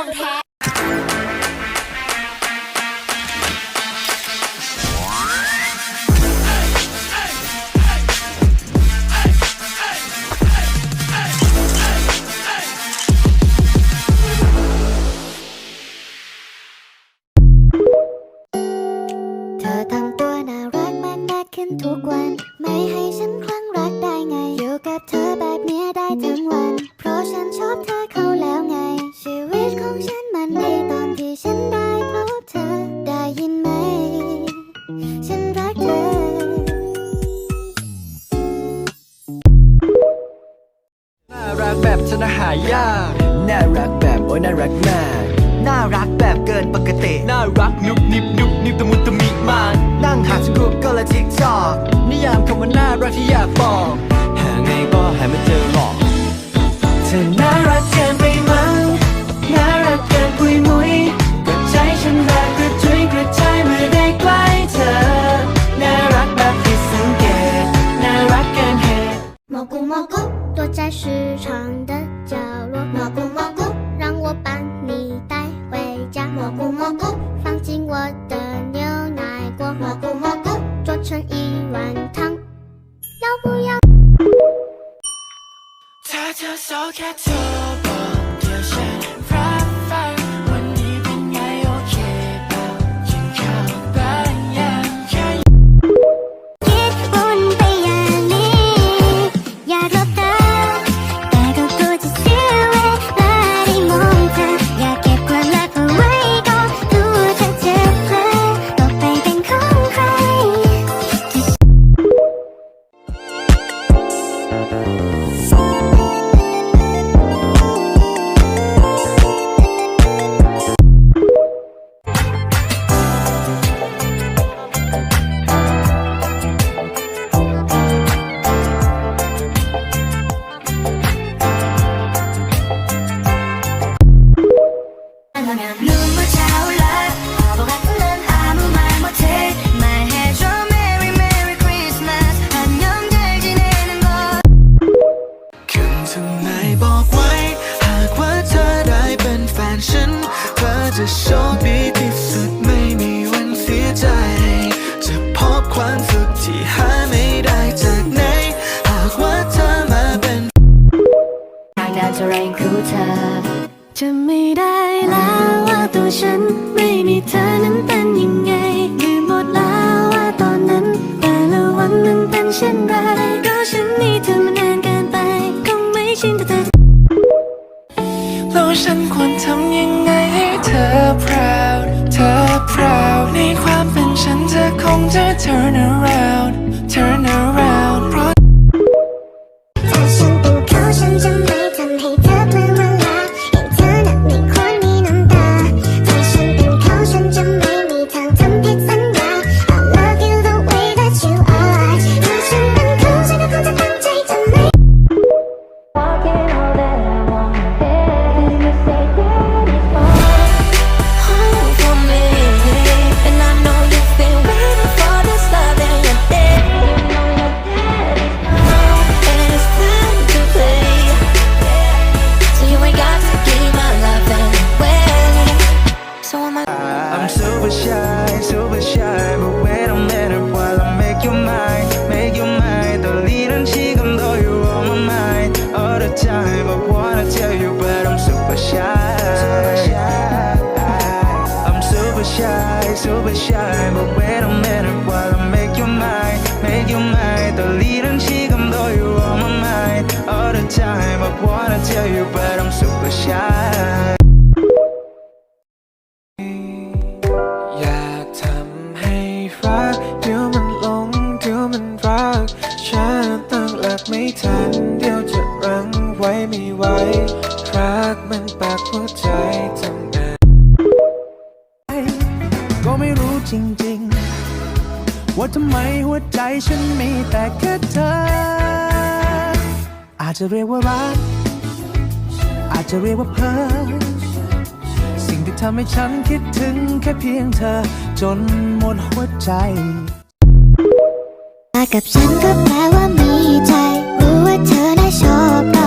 ของแท้เธอทำตัวน่ารักมากๆขึ้นทุกวัน ไม่ให้ ของฉันมันดีตอนที่ฉันได้พบเธอได้ยินไหม ฉันรักเธอ น่ารักแบบเธอน่าหายาก น่ารักแบบโอ้ยน่ารักมาก น่ารักแบบเกินปกติ น่ารักนุบนิบนุบนิบตะมุตะมิมาก นั่งหาสกูปก็ละทิกทอกนิยามคำว่าน่ารักที่อยากบอก หาไงก็หาไม่เจอหรอก เธอน่ารักเกินไปมั้งน่ารั กเกินปุยมุยก็ใจฉันแรงกระจุยกระจายเมื่อได้ใกล้เธอ น่ารักแบบผิดสังเกต น่ารักเกินเหตุ 蘑菇蘑菇，躲在市场的角落。蘑菇蘑菇，让我把你带回家。蘑菇蘑菇，放进我的牛奶锅。蘑菇蘑菇，做成一碗汤，要不要？ถ้าเธอโสดแค่โทรบอ ที่หาไม่ได้จากไหน หากว่าเธอมาเป็นทางดินจะเร่งคู่เธอ จะไม่ได้แล้วว่าตัวฉันไม่มีเธอนั้นเป็นยังไงลืมหมดแล้วว่าตอนนั้น แต่ละวันมันเป็นเช่นไรก็ฉันมีเธอมานานเกินไป คงไม่ชินแต่เธอแล้วฉันควรทำยังไง turn around super shy But wait a minute while I make you mine Make you mine 더 이런 시간도 you on my mind All the time I wanna tell you But I'm super shy อยากทำให้รักเดี๋ยวมันหลงเดี๋ยวมันรักฉันตั้งหลักไม่ทันเดี๋ยวจะรั้งไว้ไม่ไหวรักมันปากหัวใจ ว่าทำไมหัวใจฉันมีแต่แค่เธอ อาจจะเรียกว่ารัก อาจจะเรียกว่าเพ้อสิ่งที่ทำให้ฉันคิดถึงแค่เพียงเธอ จนหมดหัวใจมากับฉันก็แปลว่ามีใจ รู้ว่าเธอน่าชอบ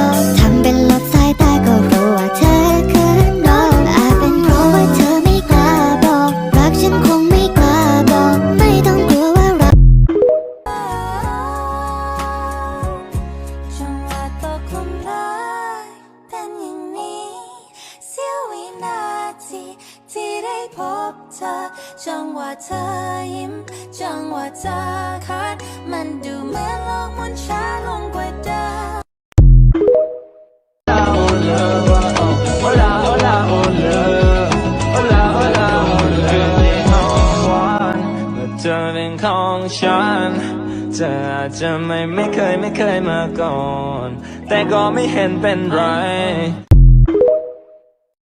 จังหวะเธอยิ้ม จังหวะเธอคัด มันดูเหมือนโลกมันช้าลงกว่าเดิมเมื่อเธอเป็นของฉันเธออาจจะไม่ไม่เคยไม่เคยมาก่อน แต่ก็ไม่เห็นเป็นไร